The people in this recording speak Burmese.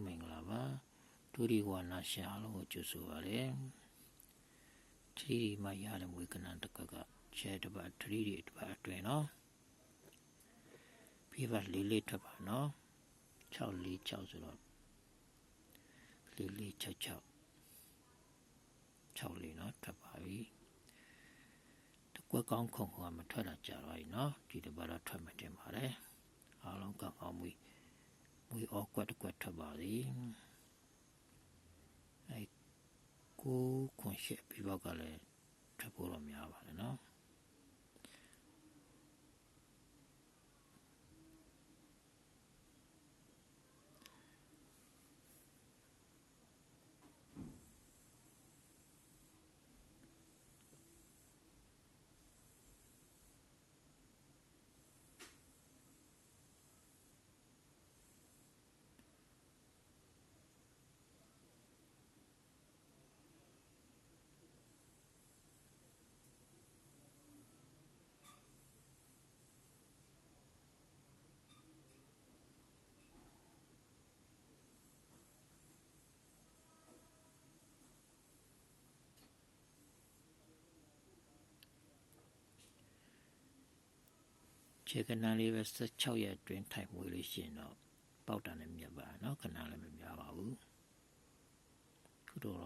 လုံးမင်္ဂလာပါဒုတိဝါနာရှင်အားလုံးကိုကြိုဆိုပါရစေထရီဒီမှာရတဲ့မွေးကနန်တက်ကကချဲတစ်ပတ်ထရီဒီတစ်ပတ်အတွင်းနော်ပြပါလေးလေးထွက်ပါနော်6လေး6ဆိုတော့လေးလေး6 6 6လေးနော်ထွက်ပါပြီတကွက်ကောင်းခုံကမထွက်တာကြာတော့ပြီနော်ဒီတစ်ပတ်တော့ထွက်မှတင်ပါတယ်အားလုံးကောင်းကောင်းမွေး မွေးအောက်ကွက်တစ်ကွက်ထွက်ပါစေအဲကိုခွန်ရှက်ပြီးတော့ကလည်းထွက်ဖို့တော့များပါတယ်နော် ခြေခဏလေးပဲ16ရက်တွင်ထိုင်မွေးလို့ရှိရင်တော့ပေါက်တာနဲ့မြတ်ပါနော်ခဏလည်းမများပါဘူးခုတော့